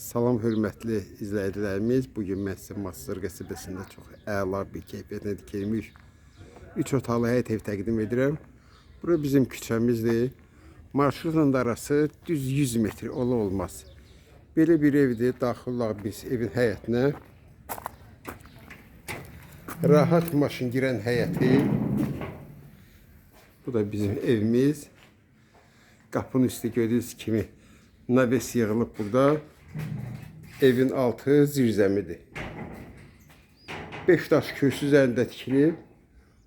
Salam hörmətli izləyicilərimiz. Bu gün mən sizə Masır qəsəbəsində çox əla bir keyfiyyətlə tikilmiş 3 otaqlı həyət ev təqdim edirəm. Bura bizim küçəmizdir. Marşrutla da arası düz 100 metr ola olmaz. Belə bir evdir. Daxil biz evin həyətinə. Rahat maşın girən həyəti. Bu da bizim evimiz. Qapının üstü gördüyünüz kimi naves yığılıb burada. Evin altı zirzəmidir. 5 daş kürsü üzərində.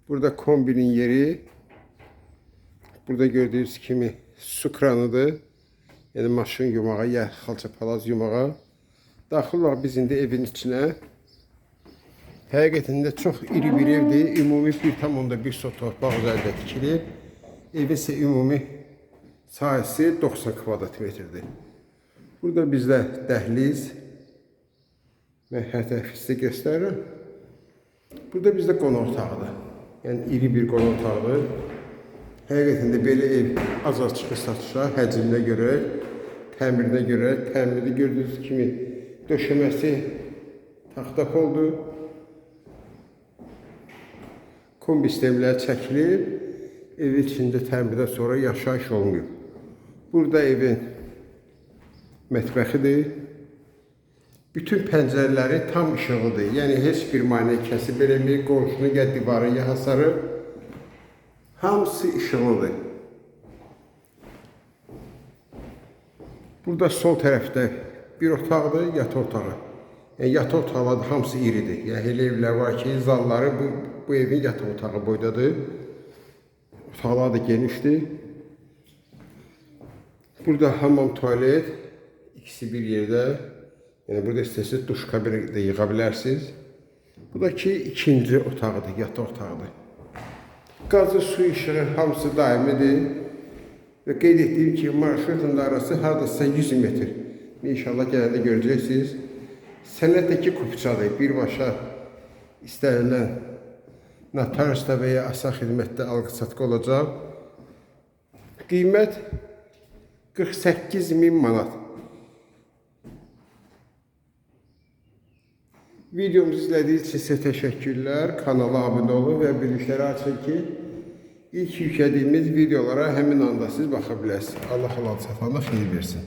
Burada kombinin yeri. Burada gördüyünüz kimi su kranıdır. Yəni maşın yumağa, ya xalça palaz yumağa. Daxil olaq biz indi evin içinə. Həqiqətən də çox iri bir evdir. Ümumi 1,1 sot torpaq üzərində tikilib. Evin isə ümumi sahəsi 90 kvadrat metrdir. Burada bizdə dəhliz. Mən hər tərəfi sizə göstərirəm. Burada bizdə qonaq otağıdır. Yəni iri bir qonaq otağıdır. Həqiqətən də belə ev az-az çıxır satışa, həcminə görə, təmirinə görə, təmiri gördüyünüz kimi döşəməsi taxta poldur. Kombi sistemləri çəkilib, ev içində təmirdən sonra yaşayış olmuyor. Burada evin mətbəxidir. Bütün pəncərələri tam işıqlıdır. Yəni heç bir maneə kəsib eləmir, qonşunu ya divarı, ya hasarı. Hamısı işıqlıdır. Burada sol tərəfdə bir otaqdır, yataq otağı. Yəni yataq otaqları hamısı iridir. Yəni elə evlər var ki, zalları bu, bu evin yataq otağı boydadır. Otaqlar da genişdir. Burada hamam, tualet ikisi bir yerdə. Yəni burada istəsəz duş kabini də yığa bilərsiniz. Bu da ki ikinci otağıdır, yataq otağıdır. Qazı, su, işığı hamısı daimidir. Və qeyd etdiyim ki, marşrutun arası hardasa 100 metr. İnşallah gələndə görəcəksiniz. Sənətdəki kupçadır. Birbaşa istənilən notariusda və ya asa xidmətdə alqı-satqı olacaq. Qiymət 48 min manat. Videomuzu izlədiyiniz üçün sizə təşəkkürlər. Kanala abunə olun və bildirişləri açın ki, ilk yüklədiyimiz videolara həmin anda siz baxa biləsiniz. Allah halal satanı xeyir versin.